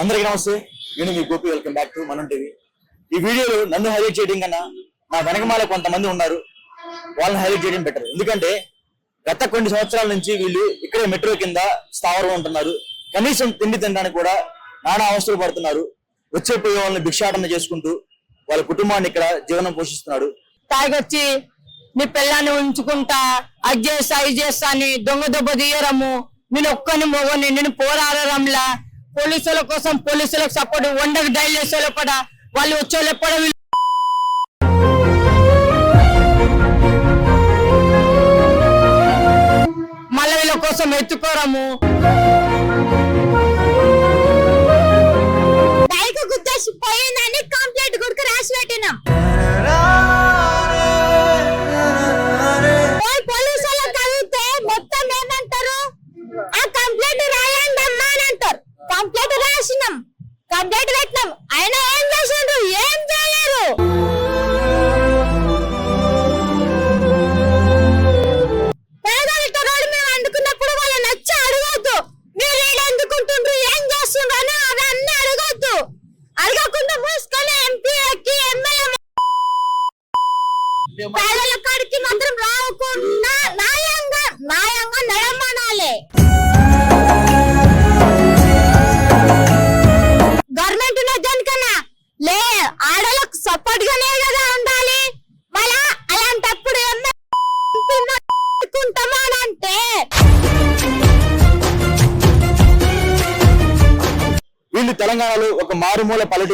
అందరికీ నమస్తే. నేను మీ గోపి. వెల్కమ్ బ్యాక్ టు మనం టీవీ ఈ వీడియోలో నన్ను హైలైట్ చేయడం కన్నా నా వెనకమాల కొంతమంది ఉన్నారు. వాళ్ళని హైలైట్ చేయడం బెటర్ ఎందుకంటే గత కొన్ని సంవత్సరాల నుంచి వీళ్ళు ఇక్కడే మెట్రో కింద స్థావరం ఉంటున్నారు. కనీసం తిండి తినడానికి కూడా నానా అవసరం పడుతున్నారు. వచ్చే పోయే వాళ్ళని భిక్షాటన చేసుకుంటూ వాళ్ళ కుటుంబాన్ని ఇక్కడ జీవనం పోషిస్తున్నాడు. తాగొచ్చి నీ పిల్లాన్ని ఉంచుకుంటా అది చేస్తా ఇది చేస్తా అని దొంగ దెబ్బ తీయరము. నేను ఒక్కని మొగని నేను పోరాడరంలా. పోలీసుల కోసం పోలీసులకు సపోర్ట్ వండకు డైల్ చేసే పడ వాళ్ళు వచ్చే పడ మళ్ళీ వీళ్ళ కోసం ఎత్తుకోరము బైక్ గుద్దేసి పోయిందని కంప్లైంట్ కొడుకు రాసి పెట్టినాం. కంప్లైంట్ రాసినాం. కంప్లైంట్ పెట్టినాం. అయినా ఏం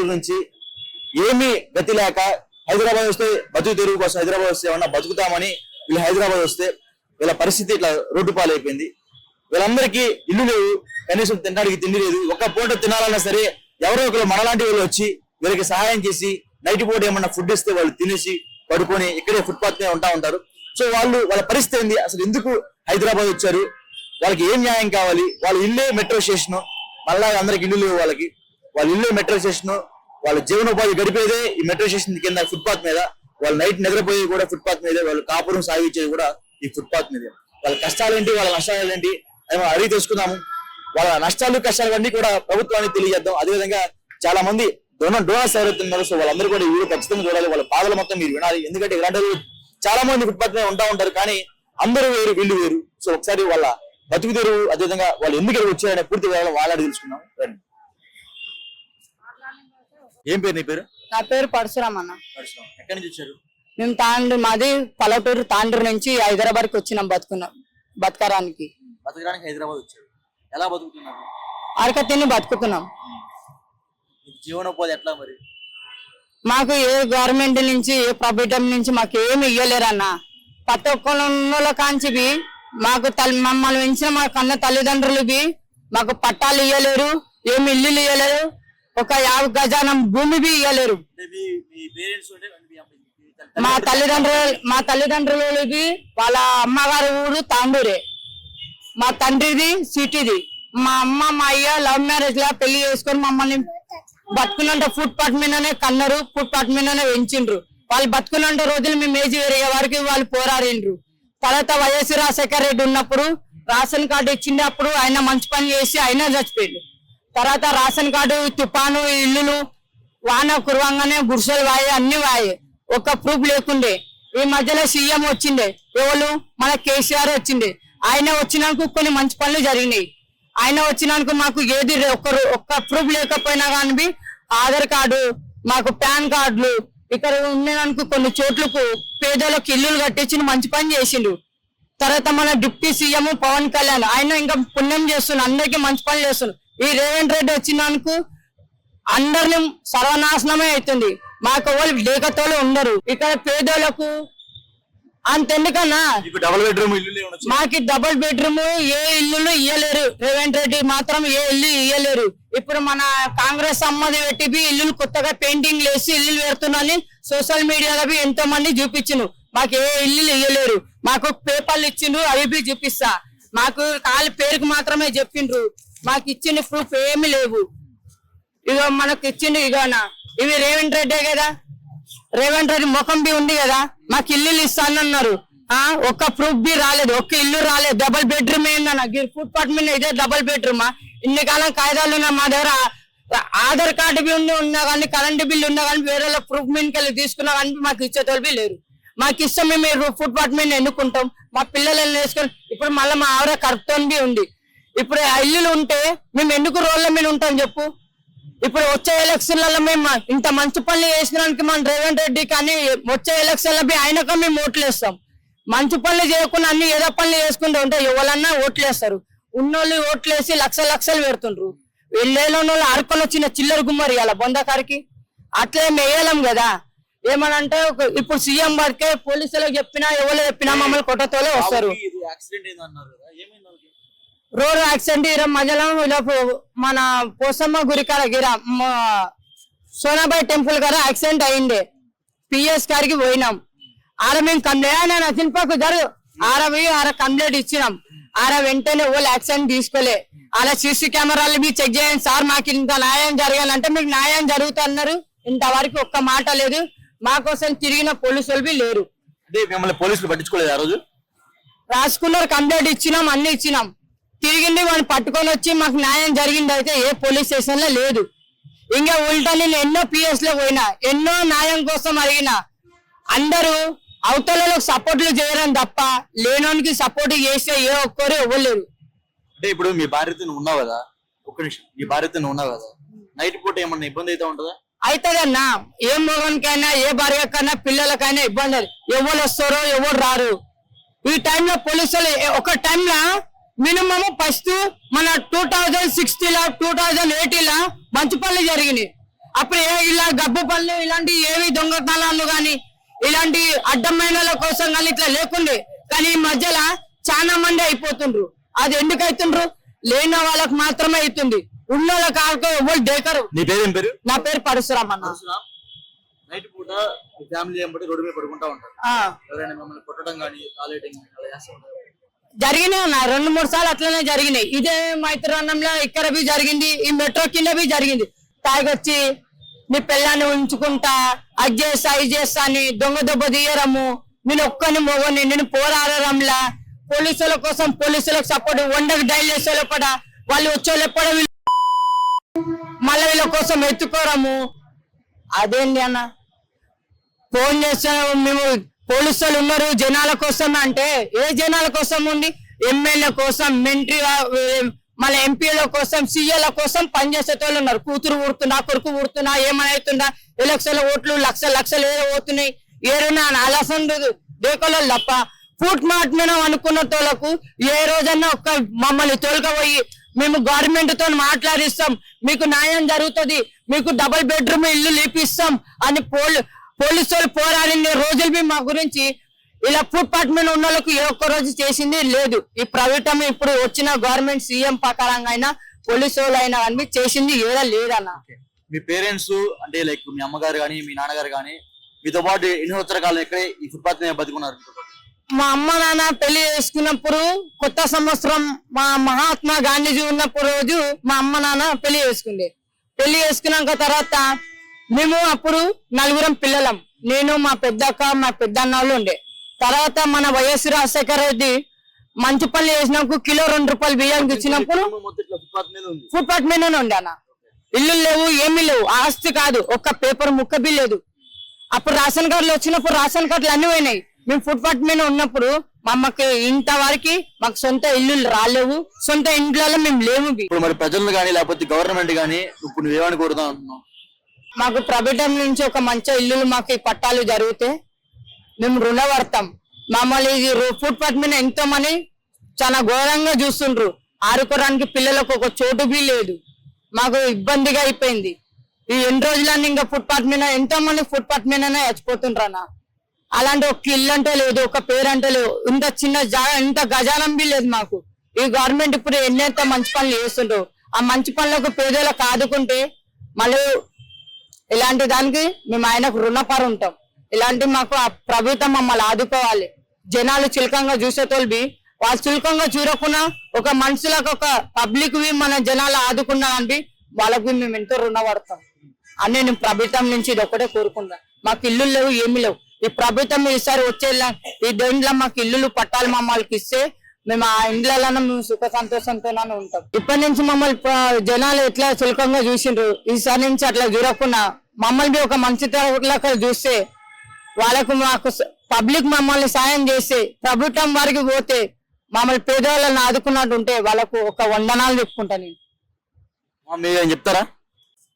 మారుమూల నుంచి ఏమీ గతి లేక హైదరాబాద్ వస్తే బతుకు తెరుగు కోసం హైదరాబాద్ వస్తే ఏమన్నా బతుకుతామని వీళ్ళు హైదరాబాద్ వస్తే వీళ్ళ పరిస్థితి ఇట్లా రోడ్డు పాలైపోయింది. వీళ్ళందరికీ ఇల్లు లేవు కనీసం తినడానికి తిండి లేదు. ఒక పూట తినాలన్నా సరే ఎవరో ఒకరు మనలాంటి వాళ్ళు వచ్చి వీళ్ళకి సహాయం చేసి నైట్ పూట ఏమన్నా ఫుడ్ ఇస్తే వాళ్ళు తినేసి పడుకొని ఇక్కడే ఫుట్పాత్ మీద ఉంటా ఉంటారు. సో వాళ్ళు వాళ్ళ పరిస్థితి ఏంది? అసలు ఎందుకు హైదరాబాద్ వచ్చారు? వాళ్ళకి ఏం న్యాయం కావాలి? వాళ్ళ ఇల్లే మెట్రో స్టేషన్. మళ్ళా అందరికి ఇల్లు లేవు వాళ్ళకి. వాళ్ళ ఇల్లు మెట్రో స్టేషన్. వాళ్ళ జీవనోపాధి గడిపేదే ఈ మెట్రో స్టేషన్ కింద ఫుట్పాత్ మీద వాళ్ళు నైట్ నిద్రపోయేది కూడా ఫుట్పాత్ మీదే వాళ్ళు కాపురం సాగించేది కూడా ఈ ఫుట్పాత్ మీదే. వాళ్ళ కష్టాలేంటి వాళ్ళ నష్టాలు ఏంటి అని మనం అడిగి తెలుసుకుందాము. వాళ్ళ నష్టాలు కష్టాలు అన్ని కూడా ప్రభుత్వానికి తెలియజేద్దాం. అదేవిధంగా చాలా మంది డోనర్ డోనర్స్ ఎవరైతే సో వాళ్ళందరూ కూడా ఈ వీడియో ఖచ్చితంగా చూడాలి. వాళ్ళ బాధలు మొత్తం మీరు వినాలి. ఎందుకంటే ఇలాంటి చాలా మంది ఫుట్పాత్ మీద ఉంటా ఉంటారు కానీ అందరూ వేరు వీళ్ళు వేరు. సో ఒకసారి వాళ్ళ బతుకుదేరు అదేవిధంగా వాళ్ళు ఎందుకు వచ్చారనే పూర్తి వివరాలు వాళ్ళ తెలుసుకున్నాం రండి. ఏం పేరు నీ పేరు? నా పేరు పరశురామ్ అన్న. ఎక్కడి నుంచి వచ్చారు? మేము తాండ్రు మాది పల్లెటూరు తాండ్రు నుంచి హైదరాబాద్కి వచ్చినాం బతుకున్నాం బతకడానికి బతకడానికి హైదరాబాద్ వచ్చారు. ఎలా బతుకుతున్నారు? అరక తిని బతుకుతున్నాం. మీకు జీవనోపాధి ఎట్లా మరి? మాకు ఏ గవర్నమెంట్ నుంచి ఏ ప్రభుత్వం నుంచి మాకు ఏమి ఇవ్వలేరన్న ప్రతి ఒక్కళ్ళ కాంచివి మాకు తల్లి మమ్మల్ని పెంచిన మా కన్న తల్లిదండ్రులు మాకు పట్టాలు ఇవ్వలేరు ఏమి ఇల్లులు ఇవ్వలేరు ఒక యాభై గజానం భూమి బి ఇవ్వలేరు మీ తల్లిదండ్రులు మా తల్లిదండ్రులకి వాళ్ళ అమ్మగారి ఊరు తాండూరే మా తండ్రిది సిటీది. మా అమ్మ మా అయ్య లవ్ మ్యారేజ్ లా పెళ్ళి చేసుకొని మమ్మల్ని బతుకున్నంత ఫుట్ పాత్ మీదనే కన్నారు ఫుట్ పాత్ మీదనే పెంచిండ్రు. వాళ్ళు బతుకున్నంత రోజులు మేము ఏజ్ పెరిగే వరకు వాళ్ళు పోరాడిండ్రు. తర్వాత వైఎస్ రాజశేఖర రెడ్డి ఉన్నప్పుడు రేషన్ కార్డు ఇచ్చినప్పుడు ఆయన మంచి పని చేసి ఆయన చచ్చిపోయిండు. తర్వాత రేషన్ కార్డు తుఫాను ఇల్లులు వాన కురవంగానే గుడిసెలు వాయి అన్ని వాయి. ఒక్క ప్రూఫ్ లేకుండే. ఈ మధ్యలో సీఎం వచ్చిండే. ఎవరు? మన కేసీఆర్ వచ్చిండే. ఆయన వచ్చినాక కొన్ని మంచి పనులు జరిగినాయి. ఆయన వచ్చినాక మాకు ఏది రే- ఒక్క ఒక్క ప్రూఫ్ లేకపోయినా కానీ ఆధార్ కార్డు మాకు పాన్ కార్డులు ఇక్కడ ఉన్నాయనుకు కొన్ని చోట్లకు పేదలకు ఇల్లులు కట్టించి మంచి పని చేసిండు. తర్వాత మన డిప్యూటీ సీఎం పవన్ కళ్యాణ్. ఆయన ఇంకా పుణ్యం చేస్తున్నారు అందరికి మంచి పనులు చేస్తున్నారు ఈ రేవంత్ రెడ్డి వచ్చినానికి అందరిని సర్వనాశనమే అవుతుంది. మాకు వాళ్ళు లేకతోళ్ళు ఉండరు. ఇక్కడ పేదోళ్ళకు అంతెందుకన్నా డబుల్ బెడ్రూమ్ ఇల్లు మాకి డబుల్ బెడ్రూమ్ ఏ ఇల్లులు ఇయ్యలేరు. రేవంత్ రెడ్డి మాత్రం ఏ ఇల్లు ఇయ్యలేరు. ఇప్పుడు మన కాంగ్రెస్ అమ్మది పెట్టి బి ఇల్లులు కొత్తగా పెయింటింగ్ వేసి ఇల్లులు పెడుతున్నారని సోషల్ మీడియాలో ఎంతో మంది చూపించిండ్రు మాకు ఏ ఇల్లులు ఇయ్యలేరు. మాకు పేపర్లు ఇచ్చిండ్రు అవి బి చూపిస్తా. మాకు కాలి పేరుకు మాత్రమే చెప్పిండ్రు. మాకు ఇచ్చిన ప్రూఫ్ ఏమి లేవు. ఇగో మనకు ఇచ్చిండు ఇగోనా. ఇవి రేవంత్ రెడ్డే కదా? రేవంత్ రెడ్డి ముఖం బి ఉంది కదా? మాకు ఇల్లులు ఇస్తానన్నారు ఆ ఒక్క ప్రూఫ్ బి రాలేదు. ఒక్క ఇల్లు రాలేదు. డబుల్ బెడ్రూమ్ ఏందన్న? ఫుట్ పాత్ మీద ఇదే డబుల్ బెడ్రూమ్ ఇన్ని కాలం కాగితాలు ఉన్నాయి మా దగ్గర ఆధార్ కార్డు బి ఉన్నా కానీ కరెంట్ బిల్ ఉన్నా కానీ వేరే ప్రూఫ్ మీదకి వెళ్ళి తీసుకున్నా కానీ మాకు ఇచ్చేతోళ్ళు లేరు. మాకు ఇష్టం మేము ఫుట్పాత్ మీద ఎన్నుకుంటాం మా పిల్లలు వేసుకొని ఇప్పుడు మళ్ళీ మా ఆవిడ కరుతోంది ఉంది. ఇప్పుడు ఆ ఇల్లులు ఉంటే మేము ఎందుకు రోడ్ల మీద ఉంటాం చెప్పు? ఇప్పుడు వచ్చే ఎలక్షన్లలో మేము ఇంత మంచి పనులు చేసినానికి మన రేవంత్ రెడ్డి కానీ వచ్చే ఎలక్షన్లో పోయి ఆయనకు మేము ఓట్లు వేస్తాం మంచి పనులు చేయకుండా అన్ని ఏదో పనులు చేసుకుంటూ ఉంటే ఎవరన్నా ఓట్లు వేస్తారు ఉన్నోళ్ళు ఓట్లు వేసి లక్ష లక్షలు పెడుతుండ్రు. వెళ్ళేలో వాళ్ళు అరకొని వచ్చిన చిల్లర గుమ్మరి ఇవాళ బొందకారికి అట్లే వేయలేం కదా. ఏమనంటే ఇప్పుడు సీఎం వరకే పోలీసులకు చెప్పినా ఎవరు చెప్పినా మమ్మల్ని కొట్టతోలే వస్తారు? రోడ్ యాక్సిడెంట్ ఈరోజు మధ్యలో ఇలా మన పోసమ్మ గురి కాడ గిర సోనాబాయ్ టెంపుల్ కాడ యాక్సిడెంట్ అయింది. పిఎస్ గారికి పోయినాం. ఆడ మేము కంప్లైంట్ నేను అచిన్పాకు జరుగు ఆడ పోయి ఆడ కంప్లైంట్ ఇచ్చినాం. ఆడ వెంటనే వాళ్ళు యాక్సిడెంట్ తీసుకోలే. ఆడ సీసీ కెమెరాలు మీ చెక్ చేయండి. సార్ మాకు ఇంత న్యాయం జరగాలంటే మీకు న్యాయం జరుగుతున్నారు ఇంతవరకు ఒక్క మాట లేదు. మా కోసం తిరిగిన పోలీసులు లేరు. అంటే మిమ్మల్ని పోలీసులు పట్టించుకోలేదు ఆ రోజు? రాసుకున్నారు కంప్లైంట్ ఇచ్చినాం అన్ని ఇచ్చినాం. తిరిగింది వాడిని పట్టుకొని వచ్చి మాకు న్యాయం జరిగింది అయితే ఏ పోలీస్ స్టేషన్లో లేదు. ఇంకా ఉల్టా నేను ఎన్నో పిఎస్లో పోయినా ఎన్నో న్యాయం కోసం అడిగినా అందరూ అవతలలో సపోర్ట్లు చేయడం తప్ప లేనోనికి సపోర్ట్ చేసే ఏ ఒక్కరు ఇవ్వలేరు అంటే ఇప్పుడు మీ భార్యతో నువ్వు ఉన్నావు కదా ఒక్క నిమిషం. మీ భార్యతో నువ్వు ఉన్నావు కదా నైట్ పూట ఏమన్నా ఇబ్బంది అయితే ఉంటుందా? అవుతుందన్నా ఏ మొగనికైనా ఏ భార్యకైనా పిల్లలకైనా ఇబ్బంది ఎవరు వస్తారో ఎవరు రారు. ఈ టైంలో పోలీసులు ఒక టైంలో మినిమం ఫస్ట్ మన టూ థౌజండ్ సిక్స్టీలో టూ థౌజండ్ ఎయిటీలో మంచి పనులు జరిగినాయి. అప్పుడు ఏ ఇలా గబ్బు పనులు ఇలాంటి ఏవి దొంగతనాలు కానీ ఇలాంటి అడ్డమైన కోసం కానీ ఇట్లా లేకుండే. కానీ ఈ మధ్యలో చాలా మంది అయిపోతుండ్రు. అది ఎందుకు అవుతుండ్రు లేని వాళ్ళకు మాత్రమే అవుతుంది ఉన్న వాళ్ళకి కాక ఎవరు దేకరు నీ పేరేం పేరు? నా పేరు పరశురామ్ అన్న. నైట్ పూట ఫ్యామిలీ ఏమంటే రోడ్డు మీద పడుకుంటా ఉంటారు. ఆ, ఎవరైనా మిమ్మల్ని కొట్టడం కానీ కాలేయటం కానీ అలా చేస్తూ ఉంటారు. జరిగినాయి అన్న రెండు మూడు సార్లు అట్లనే జరిగినాయి. ఇదే మైత్రాన్నంలో ఇక్కడ బి జరిగింది ఈ మెట్రో కింద బి జరిగింది. తాగొచ్చి నీ పిల్లాన్ని ఉంచుకుంటా అది చేస్తా ఇది చేస్తా అని దొంగ దెబ్బ తీయరము నేను ఒక్కని మొగని నేను పోరాడరంలా పోలీసుల కోసం పోలీసులకు సపోర్ట్ వండకు డైల్ చేసే లోపల వాళ్ళు వచ్చే లోపల వీళ్ళు మళ్ళీ వీళ్ళ కోసం ఎత్తుకోరము అదేంటి అన్న? ఫోన్ చేస్తాను మేము పోలీసులు ఉన్నారు జనాల కోసం అంటే ఏ జనాల కోసం ఉంది? ఎమ్మెల్యే కోసం మంత్రి మళ్ళీ ఎంపీల కోసం సీఎల కోసం పనిచేసేటోళ్ళు ఉన్నారు. కూతురు ఊడుతున్నా కొడుకు ఊడుతున్నా ఏమైతుందా ఎలక్షన్ల ఓట్లు లక్ష లక్షలు ఏదో పోతున్నాయి. ఏరునా ఆలసం దేకలో తప్ప. ఫుట్ మార్ట్ మీద అనుకున్న తోలకు ఏ రోజన్నా ఒక్క మమ్మల్ని తోలుకపోయి మేము గవర్నమెంట్తో మాట్లాడిస్తాం. మీకు న్యాయం జరుగుతుంది. మీకు డబుల్ బెడ్రూమ్ ఇల్లు లేపిస్తాం అని పోలీ పోలీసు వాళ్ళు పోరాడిన రోజులు మీ మా గురించి ఇలా ఫుట్ పాత్ మీద ఉన్న వాళ్ళకి ఏ ఒక్క రోజు చేసింది లేదు. ఈ ప్రభుత్వం ఇప్పుడు వచ్చిన గవర్నమెంట్ సీఎం ప్రకారంగా అయినా పోలీసు వాళ్ళు అయినా కానీ చేసింది ఏదో లేదన్న. మీ పేరెంట్స్ అంటే లైక్ మీ అమ్మగారు కానీ మీ నాన్నగారు కానీ మీతో పాటు ఎన్ని సంవత్సరాల కాలం ఇక్కడే ఈ ఫుట్పాత్ మీద బతుకున్నారు? మా అమ్మ నాన్న పెళ్ళి చేసుకున్నప్పుడు కొత్త సంవత్సరం మా మహాత్మా గాంధీజీ ఉన్నప్పుడు రోజు మా అమ్మ నాన్న పెళ్ళి చేసుకుండే. పెళ్ళి చేసుకున్నాక తర్వాత మేము అప్పుడు నలుగురం పిల్లలం. నేను మా పెద్దక్క మా పెద్దన్న వాళ్ళు ఉండే. తర్వాత మన వైఎస్ రాజశేఖర రెడ్డి మంచి పనులు చేసినప్పుడు కిలో రెండు రూపాయలు బియ్యానికి ఇచ్చినప్పుడు ఫుట్పాత్ మీద ఉండే అన్న. ఇల్లు లేవు ఏమీ లేవు. ఆస్తి కాదు. ఒక్క పేపర్ ముక్క బిల్ లేదు. అప్పుడు రేషన్ కార్డులు వచ్చినప్పుడు రేషన్ కార్డులు అన్ని పోయినాయి. మేము ఫుట్పాత్ మీద ఉన్నప్పుడు మా అమ్మకి ఇంతవరకు మాకు సొంత ఇల్లు రాలేవు సొంత ఇంట్లో మేము లేవు. ఇప్పుడు మరి ప్రజలు కానీ లేకపోతే గవర్నమెంట్ కానీ ఇప్పుడు నువ్వేమని కోరుతా ఉంటున్నావు మాకు ప్రభుత్వం నుంచి ఒక మంచి ఇల్లులు మాకు పట్టాలు జరిగితే మేము రుణపడతాం. మమ్మల్ని ఇది ఫుట్పాత్ మీద ఎంతో మంది చాలా ఘోరంగా చూస్తుండ్రు. ఆడుకోవడానికి పిల్లలకు ఒక చోటు బి లేదు. మాకు ఇబ్బందిగా అయిపోయింది. ఈ ఎన్ని రోజులన్నీ ఇంకా ఫుట్పాత్ మీద ఎంతో మంది ఫుట్పాత్ మీదనే చచ్చిపోతుండ్రు అన్న అలాంటి ఒక ఇల్లు అంటే లేదు ఒక పేరు అంటే లేదు. ఇంత చిన్న జాగా ఇంత గజానం లేదు మాకు. ఈ గవర్నమెంట్ ఇప్పుడు ఎన్నెంత మంచి పనులు చేస్తుండ్రు. ఆ మంచి పనులకు పేదలకు ఆదుకుంటే మళ్ళీ ఇలాంటి దానికి మేము ఆయనకు రుణపరు ఉంటాం. ఇలాంటి మాకు ఆ ప్రభుత్వం మమ్మల్ని ఆదుకోవాలి. జనాలు చిలకంగా చూసే బి. వాళ్ళు చులకంగా చూడకుండా ఒక మనుషులకు ఒక పబ్లిక్ మన జనాలు ఆదుకున్నా అంటే వాళ్ళకి మేము ఎంతో రుణపడతాం. అని నేను ప్రభుత్వం నుంచి ఇది ఒకటే కోరుకుంటా మాకు ఇల్లు లేవు ఏమి లేవు. ఈ ప్రభుత్వం ఈసారి వచ్చే ఈ దేంట్లో మాకు ఇల్లులు పట్టాలి మమ్మల్కి ఇస్తే మేము ఆ ఇండ్లలోనే మేము సుఖ సంతోషంతోనే ఉంటాం. ఇప్పటి నుంచి మమ్మల్ని జనాలు ఎట్లా చులకంగా చూసిండ్రు? ఈసారి నుంచి అట్లా చూడకుండా మమ్మల్ని ఒక మంచి తరగతిలోకి చూస్తే వాళ్ళకు మాకు పబ్లిక్ మమ్మల్ని సాయం చేస్తే ప్రభుత్వం వారికి పోతే మమ్మల్ని పేదవాళ్ళని ఆదుకున్నట్టు ఉంటే వాళ్ళకు ఒక వందనాలు చెప్పుకుంటా నేను. మా మీరు ఏం చెప్తారా?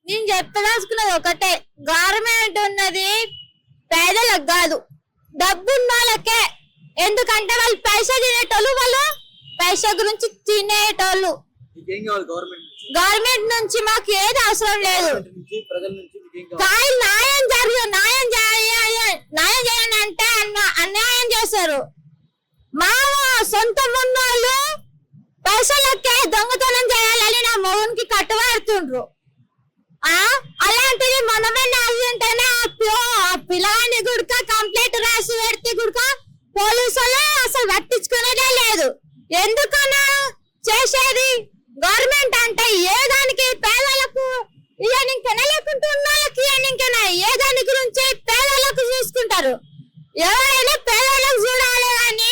నేను చెప్పదలుచుకున్నది ఒకటే. గవర్నమెంట్ ఉన్నది పేదలకు కాదు. డబ్బు ఉన్న వాళ్ళకే ఎందుకంటే వాళ్ళు పైసా తినేటోళ్ళు వాళ్ళు పైసా గురించి తినేటోళ్ళు. గవర్నమెంట్ నుంచి మాకు ఏది అవసరం లేదు. కానీ న్యాయం జరగదు న్యాయం న్యాయం చేయండి అంటే అన్యాయం చేశారు. మా సొంతం ఉన్నోళ్ళు పైసలకే దొంగతనం చేయాలని నా మొగునికి కట్టుబడుతుండ్రు అలాంటిది మనమే నాయంటేనే ఆ పి- ఆ పిల్లాని గుడక కంప్లైంట్ రాసి పెడితే గుడుక పోలీసులు అసలు పట్టించుకునేదే లేదు. ఎందుకన్నా చేసేది గవర్నమెంట్ అంటే ఏ దానికి పేదలకు ఇయ్యనింకనే లేకుంటే ఉన్న వాళ్ళకి ఏ దాని గురించి పేదలకు చూసుకుంటారు? ఎవరైనా పేదలకు చూడాలి అని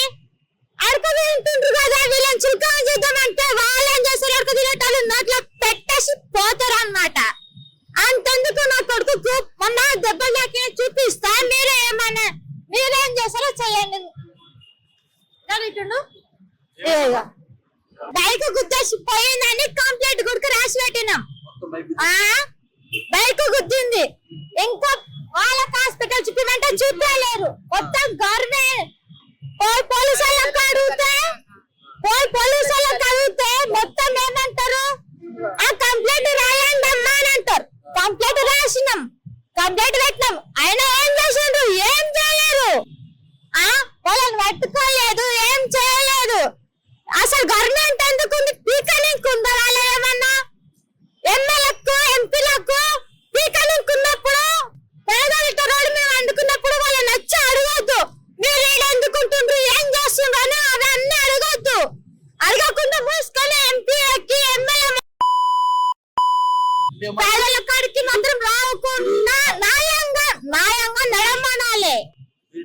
అడక తింటుండ్రు కదా వీళ్ళని చులకన చేద్దామంటే వాళ్ళు ఏం చేస్తారు అడక తినేటాలు నోట్లో పెట్టేసి పోతారు అన్నమాట అంతెందుకు నా కొడుకు మొన్న దెబ్బలు చూపిస్తా. మీరే ఏమన్నా మీరేం చేస్తారో చేయండి బైక్ గుద్దేసి పోయిందని కంప్లైంట్ కొడుకు రాసి పెట్టినాం. ఆ? బైక్ గుద్దింది. ఇంకా వాళ్ళకి హాస్పిటల్ చూపిమంటే చూపించలేరు మొత్తం గవర్నమెంట్ పోయి పోలీసు వాళ్ళకి అడిగితే పోయి పోలీసు వాళ్ళకి అడిగితే మొత్తం ఏమంటారు ఆ కంప్లైంట్ రాయండి అమ్మా అని అంటారు కంప్లైంట్ రాసినాం కంప్లైంట్ పెట్టినాం ఆయన ఏం చేసిండ్రు ఏం చేయలేరు ఆ వాళ్ళని పట్టుకోలేదు ఏం చేయలేదు అసలు గవర్నమెంట్ ఎందుకు ఉంది పీకనికి ఉందా వాళ్ళు ఏమన్నా ఎమ్మెల్యేలకు ఎంపీలకు పీకనికి ఉన్నప్పుడు పేదలతో రోడ్డు మీద వండుకున్నప్పుడు వాళ్ళని వచ్చి అడగొద్దు మీరు ఈడ ఎందుకుంటుండ్రు ఏం చేస్తుండ్రు అని అవన్నీ అడగొద్దు అడగకుండా మూసుకొని ఎంపీ ఎక్కి ఎమ్మెల్యే పేదల కాడికి మాత్రం రాకుండా న్యాయంగా న్యాయంగా నడమనాలి.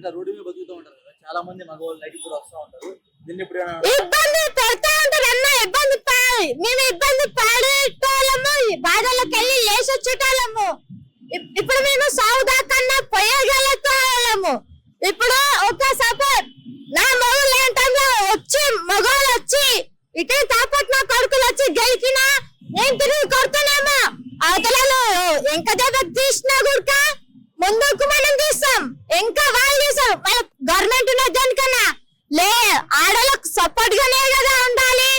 రోడ్డు మీద బతుకుతూ ఉంటారు కదా చాలా మంది మగవాళ్ళు లైట్ కూడా వస్తూ ఉంటారు. దీన్ని ఇప్పుడు ఇబ్బంది పెడతా ఉంటారు అన్న ఇబ్బంది పడాలి మేము ఇబ్బంది పడేటోళ్ళము బాధలకు వెళ్ళి లేచి వచ్చేటోళ్ళము ఇప్- ఇప్పుడు మేము సౌదా కన్నా పోయగలుగుతాము ఇప్పుడు ఒక సపోర్ట్ నా మొగలు ఏంటంటే వచ్చి మగవాళ్ళు వచ్చి ఇటే తాపట్ నా కొడుకులు వచ్చి గెలికినా నేను తిరిగి కొడుతానేమో అవతలలో ఇంకా దెబ్బ తీసినా కూడా ముందుకు మనం తీస్తాం. ఇంకా వాళ్ళు తీస్తాం మన గవర్నమెంట్ ఉన్న దానికన్నా లే ఆడలకు సపోర్ట్ గానే కదా ఉండాలి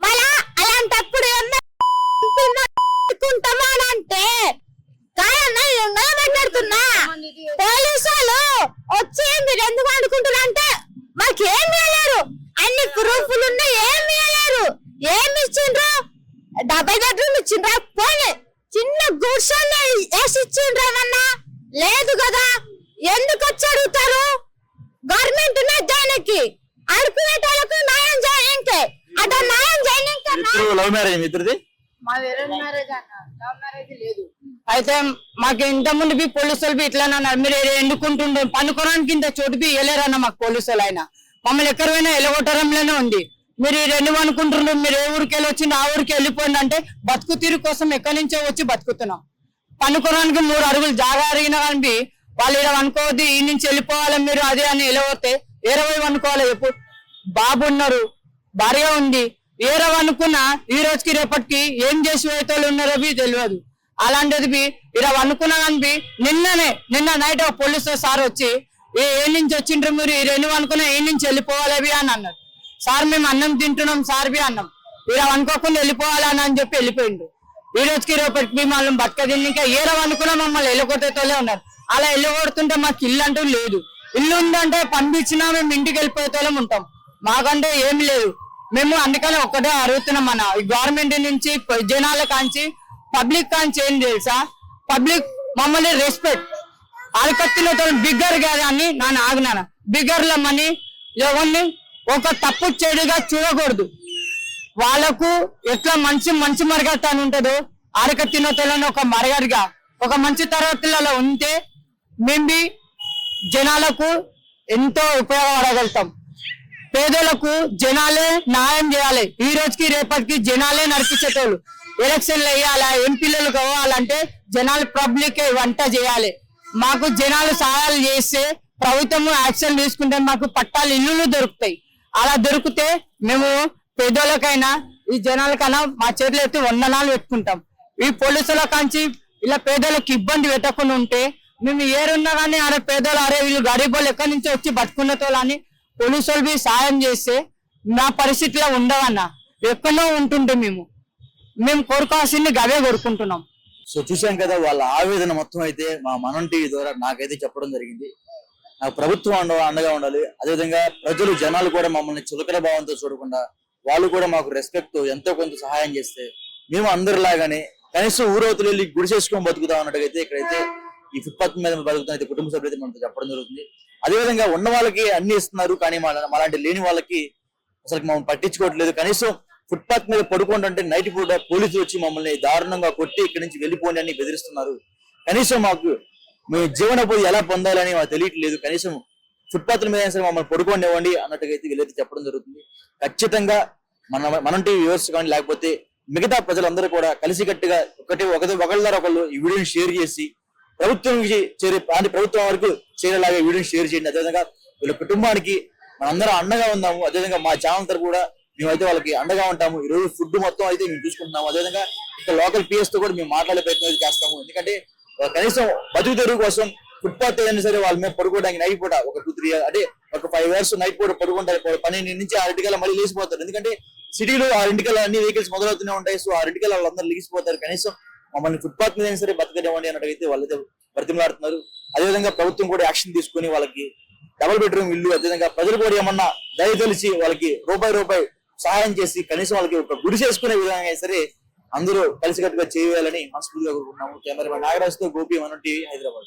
మళ్ళా అలాంటప్పుడు ఎమ్మెల్యేకుంటామా అని అంటే కాదన్నా నేను మాట్లాడుతున్నా పోలీసు వాళ్ళు వచ్చి మీరు ఎందుకు అనుకుంటున్నా అంటే మాకేం వేయలేరు అన్ని ప్రూఫ్లు ఉన్నాయి ఏం వేయలేరు ఏం ఇచ్చిండ్రు డబల్ బెడ్రూమ్ ఇచ్చిండ్రా పోనీ చిన్న గుడ్సోనే వేసి ఇచ్చిండ్రు ఏమన్నా లేదు కదా. ఎందుకు వచ్చి అడుగుతారు? గవర్నమెంట్ ఉన్నది దానికి. అడుకునేటోళ్ళకు న్యాయం చేయండి అటు న్యాయం ఇద్దరు లవ్ మ్యారేజ్ ఇద్దరిది అయితే మాకు ఇంత ముందు బి పోలీసులు బి ఇట్లా అన్నారు. మీరు ఎన్నుకుంటుండ్రు పనుకోవడానికి ఇంత చోటు బి వెళ్ళారన్న మాకు పోలీసులు ఆయన. మమ్మల్ని ఎక్కడ పోయినా ఎలగొట్టడంలోనే ఉంది. మీరు ఈ రెండు అనుకుంటున్నారు. మీరు ఏ ఊరికి వెళ్ళి వచ్చింది ఆ ఊరికి వెళ్ళిపోయింది అంటే బతుకు తీరు కోసం ఎక్కడి నుంచో వచ్చి బతుకుతున్నాం. పనుకోవడానికి మూడు అడుగులు జాగా అడిగినా కానీ వాళ్ళు ఇలా అనుకోవద్దు ఈ నుంచి వెళ్ళిపోవాలి మీరు అదే అని వెళ్ళబోతే ఏరవై అనుకోవాలి ఎప్పుడు? బాబు ఉన్నారు భార్య ఉంది. ఏరవ అనుకున్నా ఈ రోజుకి రేపటికి ఏం చేసి వాళ్ళు ఉన్నారో తెలియదు. అలాంటిది బి ఇలా అనుకున్నా కానీ నిన్ననే నిన్న నైట్ ఒక పోలీసు సార్ వచ్చి ఏ నుంచి వచ్చిండ్రు మీరు? ఈ రెండు అనుకున్నా ఏ నుంచి వెళ్ళిపోవాలి అని అన్నారు. సార్ మేము అన్నం తింటున్నాం సార్ బి అన్నం. ఇలా అనుకోకుండా వెళ్ళిపోవాలని అని చెప్పి వెళ్ళిపోయిండు ఈ రోజుకి రేపటికి బి మనం బతకది ఇంకా ఏరవ కూడా మమ్మల్ని వెళ్ళగొట్టేతోలే ఉన్నారు. అలా వెళ్ళగొడుతుంటే మాకు ఇల్లు అంటూ లేదు. ఇల్లు ఉందంటే పంపించినా మేము ఇంటికి వెళ్ళిపోయేతోలం ఉంటాం. మాకంటే ఏమి లేదు. మేము అందుకని ఒక్కటే అడుగుతున్నాం మన గవర్నమెంట్ నుంచి జనాల కాంచి పబ్లిక్ కాంచి ఏం తెలుసా? పబ్లిక్ మమ్మల్ని రెస్పెక్ట్ అరకత్తిలో బిగ్గర్ కదా అని నేను ఆగినాను. బిగ్గర్లమ్మని ఎవరిని ఒక తప్పు చెడుగా చూడకూడదు. వాళ్ళకు ఎట్లా మంచి మంచి మరగత అని ఉంటుందో అరకత్తినతలను ఒక మరగడిగా ఒక మంచి తరగతులలో ఉంటే మేము జనాలకు ఎంతో ఉపయోగపడగలుగుతాం. పేదలకు జనాలే న్యాయం చేయాలి. ఈ రోజుకి రేపటికి జనాలే నడిపించేటోళ్ళు. ఎలక్షన్లు వేయాలా ఎంపీలు కావాలంటే జనాలు పబ్లిక్ వంట చేయాలి. మాకు జనాలు సహాయాలు చేస్తే ప్రభుత్వం యాక్షన్ తీసుకుంటే మాకు పట్టాలు ఇల్లులు దొరుకుతాయి. అలా దొరికితే మేము పేదోళ్ళకైనా ఈ జనాలకైనా మా చేతులు ఎత్తి వందనాలు పెట్టుకుంటాం. ఈ పోలీసుల కాంచి ఇలా పేదలకు ఇబ్బంది పెట్టకుండా ఉంటే మేము ఏరున్నా కానీ అరే పేదోళ్ళు అరే వీళ్ళు గరీబోళ్ళు ఎక్కడి నుంచి వచ్చి బతుకున్నతోళ్ళని పోలీసులు మీ సాయం చేస్తే నా పరిస్థితిలో ఉండవన్న. ఎక్కడో ఉంటుంటే మేము. మేము కోరుకోవాల్సింది గవే కోరుకుంటున్నాం. సో చూసాం కదా వాళ్ళ ఆవేదన మొత్తం అయితే మా మనం టీవీ ద్వారా నాకైతే చెప్పడం జరిగింది. నాకు ప్రభుత్వం అండగా ఉండాలి. అదేవిధంగా ప్రజలు జనాలు కూడా మమ్మల్ని చులకన భావంతో చూడకుండా వాళ్ళు కూడా మాకు రెస్పెక్ట్తో ఎంతో కొంత సహాయం చేస్తే మేము అందరిలాగానే కనీసం ఊరవతలు వెళ్ళి గుడి చేసుకొని బతుకుతాం అన్నట్టుగైతే ఇక్కడైతే ఈ ఫుట్పాత్ మీద బతుకుతాం అయితే కుటుంబ సభ్యులు అయితే మనతో చెప్పడం జరుగుతుంది. అదేవిధంగా ఉన్న వాళ్ళకి అన్ని ఇస్తున్నారు కానీ మన అలాంటి లేని వాళ్ళకి అసలు మమ్మల్ని పట్టించుకోవట్లేదు. కనీసం ఫుట్పాత్ మీద పడుకుంటుంటే నైట్ పూట పోలీసులు వచ్చి మమ్మల్ని దారుణంగా కొట్టి ఇక్కడి నుంచి వెళ్ళిపోండి అని బెదిరిస్తున్నారు. కనీసం మాకు మీ జీవనోపాధి ఎలా పొందాలని మాకు తెలియట్లేదు. కనీసం ఫుట్పాత్ మీద సరే మమ్మల్ని పడుకోనివ్వండి అన్నట్టుగా అయితే వీళ్ళైతే చెప్పడం జరుగుతుంది. ఖచ్చితంగా మన మనం టీవీ వ్యూవర్స్ కానీ లేకపోతే మిగతా ప్రజలందరూ కూడా కలిసికట్టుగా ఒకటి ఒకటి ఒకళ్ళ ద్వారా ఒకళ్ళు ఈ వీడియోని షేర్ చేసి ప్రభుత్వంకి చేరే అంటే ప్రభుత్వం వరకు చేరేలాగా వీడియోని షేర్ చేయండి. అదేవిధంగా వీళ్ళ కుటుంబానికి మనందరం అండగా ఉన్నాము. అదేవిధంగా మా ఛానల్ తరపు కూడా మేమైతే వాళ్ళకి అండగా ఉంటాము. ఈ రోజు ఫుడ్ మొత్తం అయితే మేము చూసుకుంటున్నాము. అదేవిధంగా ఇక్కడ లోకల్ పిఎస్తో కూడా మేము మాట్లాడే ప్రయత్నం అయితే చేస్తాము. ఎందుకంటే కనీసం బతుకు తెరుగు కోసం ఫుట్పాత్ అయినా సరే వాళ్ళ మీద పడుకోవడానికి నైట్ పూట ఒక టూ త్రీ అంటే ఒక ఫైవ్ అవర్స్ నైట్ పూట పడుకుంటారు. పన్నెండు నుంచి ఆరింటికల్లా మళ్ళీ లేచిపోతారు. ఎందుకంటే సిటీలో ఆరింటికల్లా అన్ని వెహికల్స్ మొదలవుతూనే ఉంటాయి. సో ఆరింటికల్లా వాళ్ళందరూ లేచిపోతారు. కనీసం మమ్మల్ని ఫుట్పాత్ మీద సరే బతకనివ్వండి అన్నట్టయితే వాళ్ళైతే బ్రతిమలాడుతున్నారు. అదేవిధంగా ప్రభుత్వం కూడా యాక్షన్ తీసుకుని వాళ్ళకి డబుల్ బెడ్రూమ్ ఇల్లు అదేవిధంగా ప్రజలు కూడా ఏమన్నా దయ తెలిసి వాళ్ళకి రూపాయి రూపాయి సహాయం చేసి కనీసం వాళ్ళకి ఒక గుడి చేసుకునే విధంగా సరే అందరూ కలిసికట్టుగా చేయాలని మనస్ఫూర్తిగా కోరుకుంటున్నాము. కెమెరామెన్ నాగరాజుతో గోపి మనం టీవీ హైదరాబాద్.